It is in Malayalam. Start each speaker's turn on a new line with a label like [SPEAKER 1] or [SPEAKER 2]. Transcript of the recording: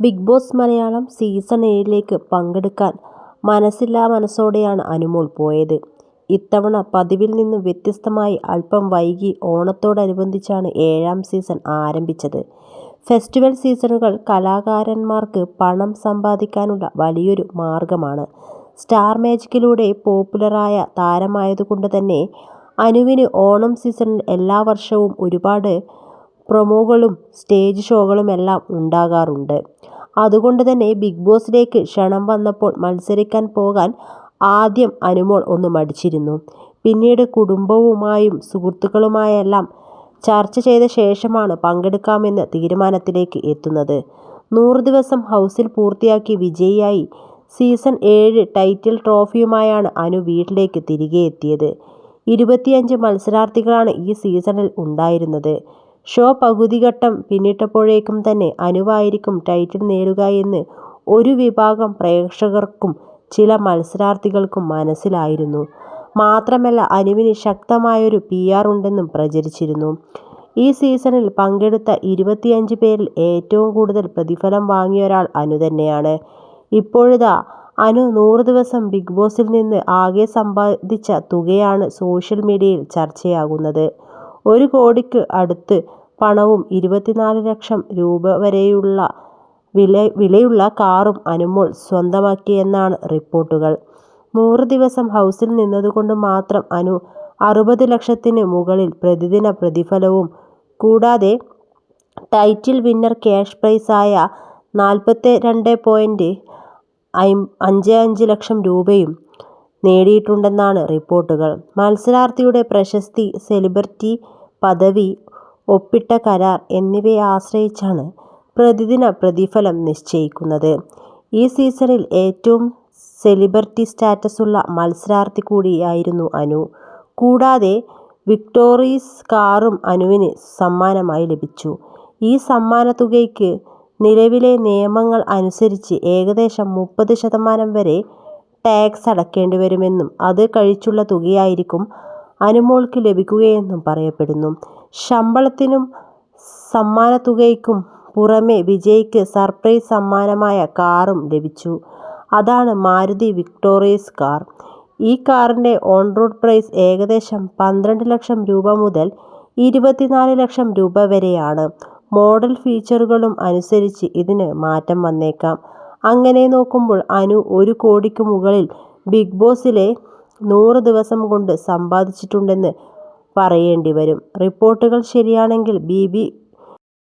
[SPEAKER 1] ബിഗ് ബോസ് മലയാളം സീസൺ ഏഴിലേക്ക് പങ്കെടുക്കാൻ മനസ്സില്ലാ മനസ്സോടെയാണ് അനുമോൾ പോയത്. ഇത്തവണ പതിവിൽ നിന്ന് വ്യത്യസ്തമായി അല്പം വൈകി ഓണത്തോടനുബന്ധിച്ചാണ് ഏഴാം സീസൺ ആരംഭിച്ചത്. ഫെസ്റ്റിവൽ സീസണുകൾ കലാകാരന്മാർക്ക് പണം സമ്പാദിക്കാനുള്ള വലിയൊരു മാർഗമാണ്. സ്റ്റാർ മാജിക്കിലൂടെ പോപ്പുലറായ താരമായതുകൊണ്ട് തന്നെ അനുവിന് ഓണം സീസണിൽ എല്ലാ വർഷവും ഒരുപാട് പ്രൊമോകളും സ്റ്റേജ് ഷോകളും എല്ലാം ഉണ്ടാകാറുണ്ട്. അതുകൊണ്ട് തന്നെ ബിഗ് ബോസിലേക്ക് ക്ഷണം വന്നപ്പോൾ മത്സരിക്കാൻ പോകാൻ ആദ്യം അനുമോൾ ഒന്ന് മടിച്ചിരുന്നു. പിന്നീട് കുടുംബവുമായും സുഹൃത്തുക്കളുമായെല്ലാം ചർച്ച ചെയ്ത ശേഷമാണ് പങ്കെടുക്കാമെന്ന് തീരുമാനത്തിലേക്ക് എത്തുന്നത്. നൂറ് ദിവസം ഹൗസിൽ പൂർത്തിയാക്കി വിജയിയായി സീസൺ ഏഴ് ടൈറ്റിൽ ട്രോഫിയുമായാണ് അനു വീട്ടിലേക്ക് തിരികെ എത്തിയത് ഇരുപത്തിയഞ്ച് മത്സരാർത്ഥികളാണ് ഈ സീസണിൽ ഉണ്ടായിരുന്നത്. ഷോ പകുതിഘട്ടം പിന്നിട്ടപ്പോഴേക്കും തന്നെ അനുവായിരിക്കും ടൈറ്റിൽ നേടുക എന്ന് ഒരു വിഭാഗം പ്രേക്ഷകർക്കും ചില മത്സരാർത്ഥികൾക്കും മനസ്സിലായിരുന്നു. മാത്രമല്ല അനുവിന് ശക്തമായൊരു പിആർ ഉണ്ടെന്നും പ്രചരിച്ചിരുന്നു. ഈ സീസണിൽ പങ്കെടുത്ത ഇരുപത്തിയഞ്ച് പേരിൽ ഏറ്റവും കൂടുതൽ പ്രതിഫലം വാങ്ങിയൊരാൾ അനു തന്നെയാണ്. ഇപ്പോഴിതാ അനു നൂറ് ദിവസം ബിഗ് ബോസിൽ നിന്ന് ആകെ സമ്പാദിച്ച തുകയാണ് സോഷ്യൽ മീഡിയയിൽ ചർച്ചയാകുന്നത്. ഒരു കോടിക്ക് അടുത്ത് പണവും ഇരുപത്തിനാല് ലക്ഷം രൂപ വരെയുള്ള വില വിലയുള്ള കാറും അനുമോൾ സ്വന്തമാക്കിയെന്നാണ് റിപ്പോർട്ടുകൾ. നൂറ് ദിവസം ഹൗസിൽ നിന്നതുകൊണ്ട് മാത്രം അനു അറുപത് ലക്ഷത്തിന് മുകളിൽ പ്രതിദിന പ്രതിഫലവും കൂടാതെ ടൈറ്റിൽ വിന്നർ ക്യാഷ് പ്രൈസായ നാൽപ്പത്തി രണ്ട് പോയിന്റ് അഞ്ച് അഞ്ച് ലക്ഷം രൂപയും നേടിയിട്ടുണ്ടെന്നാണ് റിപ്പോർട്ടുകൾ. മത്സരാർത്ഥിയുടെ പ്രശസ്തി, സെലിബ്രിറ്റി പദവി, ഒപ്പിട്ട കരാർ എന്നിവയെ ആശ്രയിച്ചാണ് പ്രതിദിന പ്രതിഫലം നിശ്ചയിക്കുന്നത്. ഈ സീസണിൽ ഏറ്റവും സെലിബ്രിറ്റി സ്റ്റാറ്റസുള്ള മത്സരാർത്ഥി കൂടിയായിരുന്നു അനു. കൂടാതെ വിക്ടോറീസ് കാറും അനുവിന് സമ്മാനമായി ലഭിച്ചു. ഈ സമ്മാനത്തുകയ്ക്ക് നിലവിലെ നിയമങ്ങൾ അനുസരിച്ച് ഏകദേശം മുപ്പത് ശതമാനം വരെ ടാക്സ് അടക്കേണ്ടി വരുമെന്നും അത് കഴിച്ചുള്ള തുകയായിരിക്കും അനുമോൾക്ക് ലഭിക്കുകയെന്നും പറയപ്പെടുന്നു. ശമ്പളത്തിനും സമ്മാനത്തുകയ്ക്കും പുറമെ വിജയ്ക്ക് സർപ്രൈസ് സമ്മാനമായ കാറും ലഭിച്ചു. അതാണ് മാരുതി വിക്ടോറിയസ് കാർ. ഈ കാറിന്റെ ഓൺ-റോഡ് പ്രൈസ് ഏകദേശം പന്ത്രണ്ട് ലക്ഷം രൂപ മുതൽ ഇരുപത്തിനാല് ലക്ഷം രൂപ വരെയാണ്. മോഡൽ ഫീച്ചറുകളും അനുസരിച്ച് ഇതിന് മാറ്റം വന്നേക്കാം. അങ്ങനെ നോക്കുമ്പോൾ അനു ഒരു കോടിക്ക് മുകളിൽ ബിഗ് ബോസിലെ നൂറ് ദിവസം കൊണ്ട് സമ്പാദിച്ചിട്ടുണ്ടെന്ന് പറയേണ്ടി വരും. റിപ്പോർട്ടുകൾ ശരിയാണെങ്കിൽ ബി